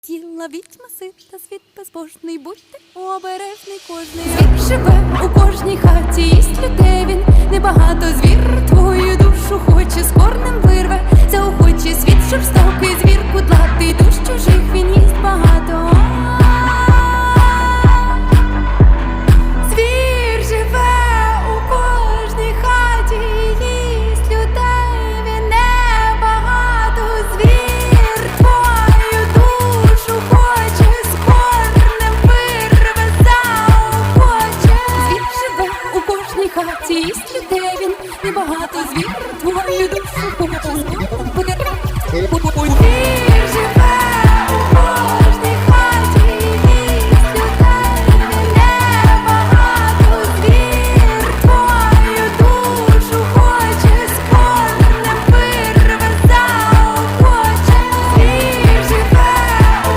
Тіла відьма сита, світ безбожний, будьте обережний кожний. Звір живе у кожній хаті, їсть людей він. Небагато звір твою душу хоче, з корнем вирве, заохоче світ щоб жорстокий, звір кудлатий, душ чужих він хаті, людей, він, багато звір твою душу.